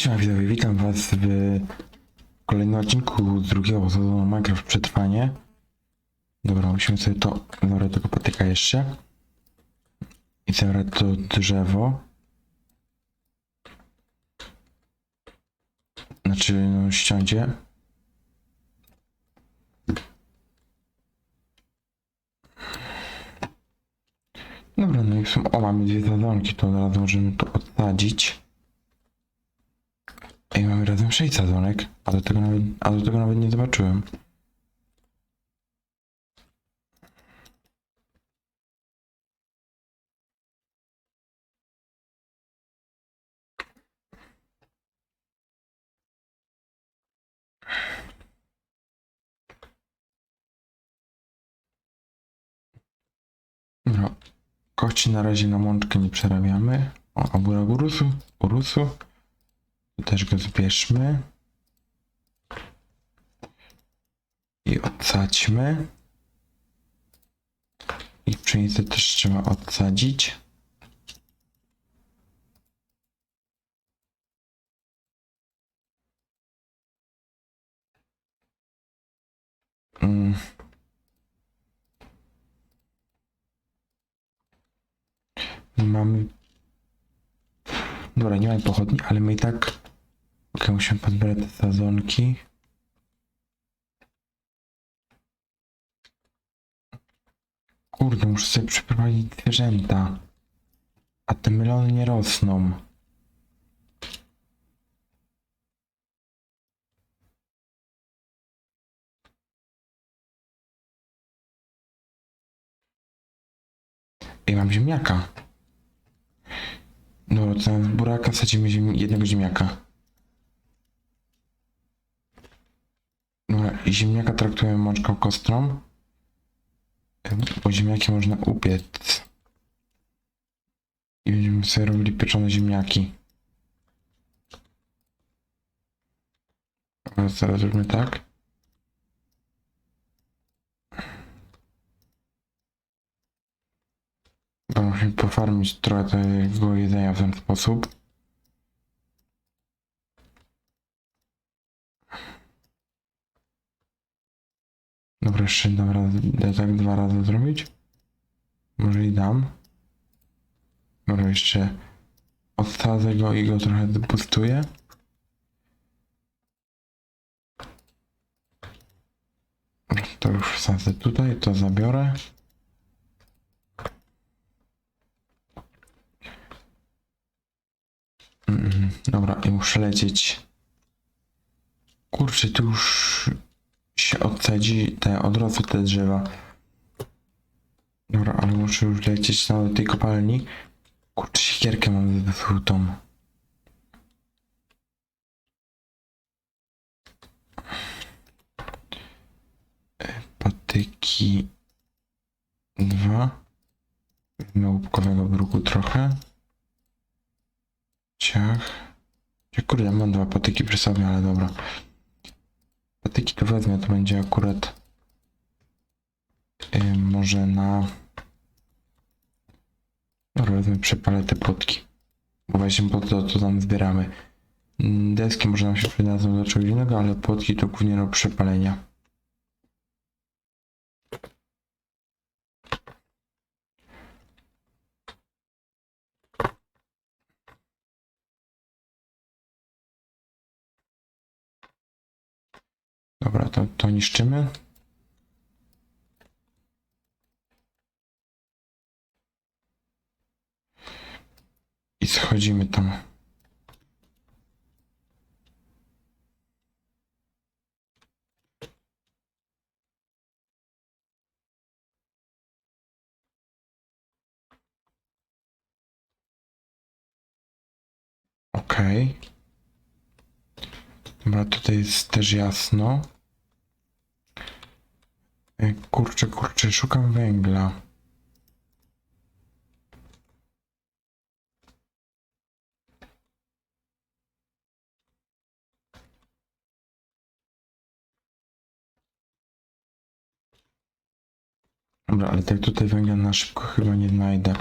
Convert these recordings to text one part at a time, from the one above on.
Cześć widzowie, witam was w kolejnym odcinku drugiego sezonu Minecraft Przetrwanie. Dobra, musimy sobie to zabrać tego patyka jeszcze. I zabrać to drzewo. Znaczy, no, ściądzie. Dobra, no i są, o, mamy dwie sadzonki, to od razu możemy to odsadzić. Ej, mamy razem 6 sadzonek, a do tego nawet, a do tego nawet nie zobaczyłem. Dobra, kości na razie na mączkę nie przerabiamy. O, a burak urósł, urósł. Też go zbierzmy. I odsadźmy. I pszenicę też trzeba odsadzić. Mm. Mamy Dobra, nie mamy pochodni, ale my i tak... Okej, musimy pozbierać te sadzonki. Kurde, muszę sobie przeprowadzić zwierzęta. A te melony nie rosną. Ej, mam ziemniaka. No, to buraka sadzimy jednego ziemniaka. Dobra, i ziemniaka traktujemy mączką kostrą. Bo ziemniaki można upiec. I będziemy sobie robili pieczone ziemniaki. Zaraz zrobimy tak. Bo musimy pofarmić trochę tego jedzenia w ten sposób. Dobra, jeszcze dam razy, da tak dwa razy zrobić. Może i dam. Może jeszcze odsadzę go i go trochę dopustuję. To już wsadzę tutaj, to zabiorę. Mm, Dobra, i muszę lecieć. Kurczę, tu już się odsadzi te, odrosły te drzewa. Dobra, ale muszę już lecieć na do tej kopalni. Kurczę, siekierkę mam. E, Patyki dwa. Wezmę łupkowego bruku trochę. Ciach. Ja kurde, mam dwa patyki przy sobie, ale dobra. Patyki to wezmę, to będzie akurat yy, może na... Dobra, wezmę, przepalę te płotki. Bo właśnie po to, to tam zbieramy. Mm, Deski może nam się przydadzą do czegoś innego, ale płotki to głównie do przepalenia. Dobra, to, to niszczymy. I schodzimy tam. Okej. Dobra, tutaj jest też jasno. E, Kurczę, kurczę, szukam węgla. Dobra, ale tak tutaj węgla na szybko chyba nie znajdę.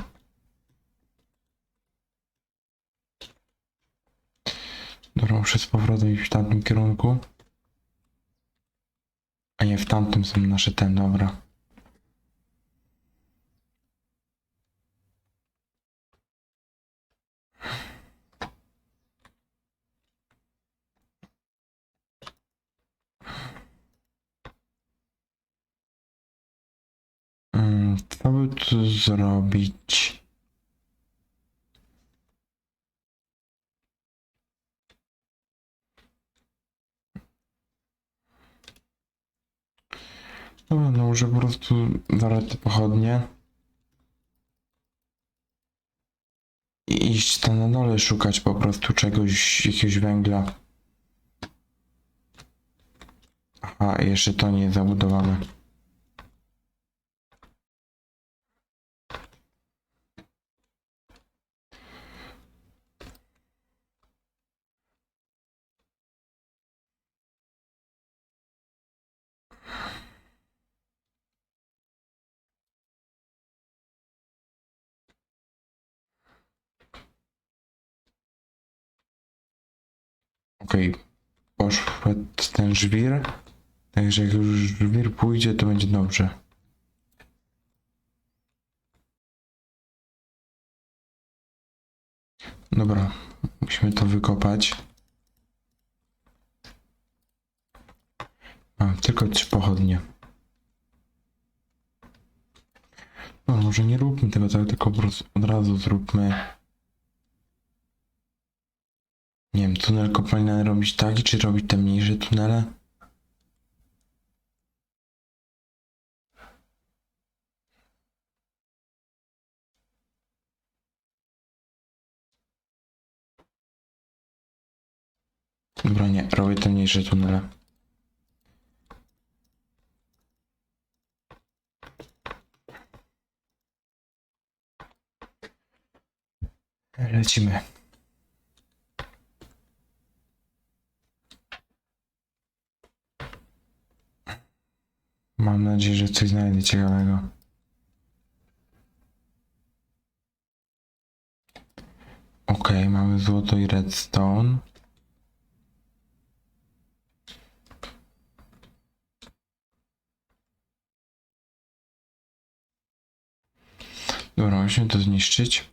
Dobra, muszę z powrotem iść w tamtym kierunku. A nie, w tamtym są nasze ten, dobra. Mm, Co by tu zrobić? Dobra, no może po prostu zabrać te pochodnie. I iść tam na dole szukać po prostu czegoś, jakiegoś węgla. Aha, jeszcze to nie zabudowane. Okej, poszedł ten żwir. Także jak już żwir pójdzie, to będzie dobrze. Dobra, musimy to wykopać. Mam tylko trzy pochodnie. No, może nie róbmy tego tak, tylko od razu zróbmy. Nie wiem, tunel kopalniany robić taki, czy robić te mniejsze tunele? Dobra, nie, robię te mniejsze tunele. Lecimy. Mam nadzieję, że coś znajdę ciekawego. Okej, mamy złoto i redstone. Dobra, musimy to zniszczyć.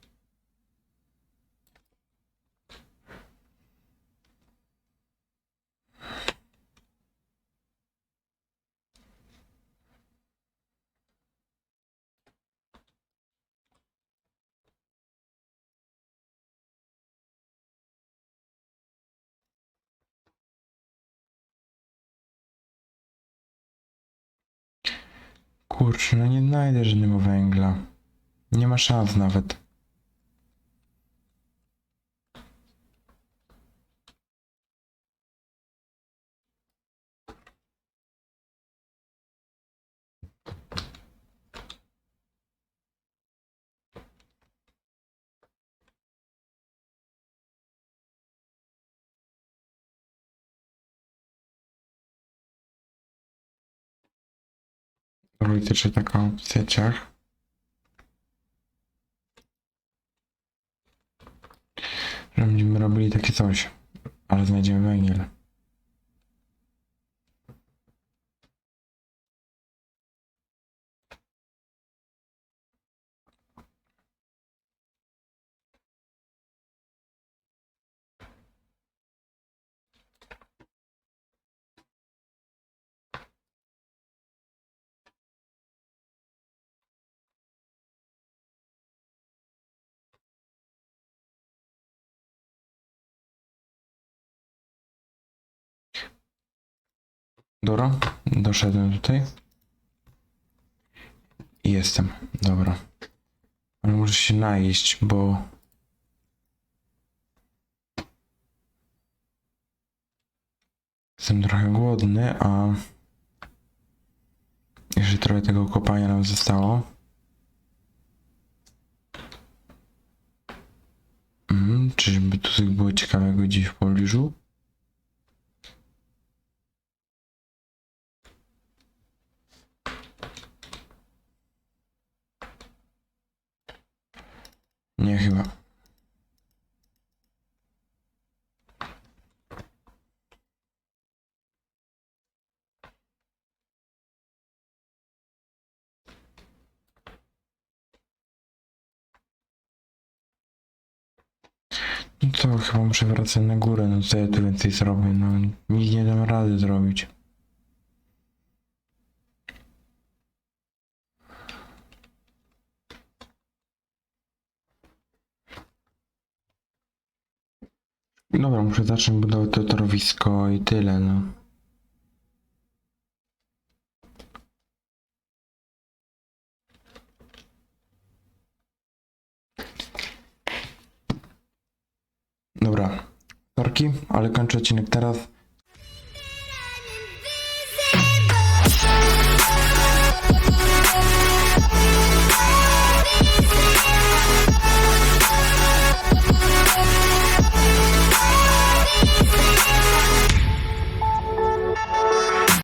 Kurczę, no nie znajdę żadnego węgla. Nie ma szans nawet. Robić jeszcze taką opcję ciach. Będziemy robili takie coś, ale znajdziemy węgiel. Dobra, doszedłem tutaj. I Jestem, dobra. Ale muszę się najeść, bo... Jestem trochę głodny, a... Jeszcze trochę tego kopania nam zostało. Mhm, czyżby tu było ciekawego gdzieś w pobliżu? Nie chyba. No to chyba muszę wracać na górę, no co ja tu więcej zrobię, no nic nie dam rady zrobić. Dobra, muszę zacząć budować to torowisko i tyle, no. Ale kończę odcinek teraz.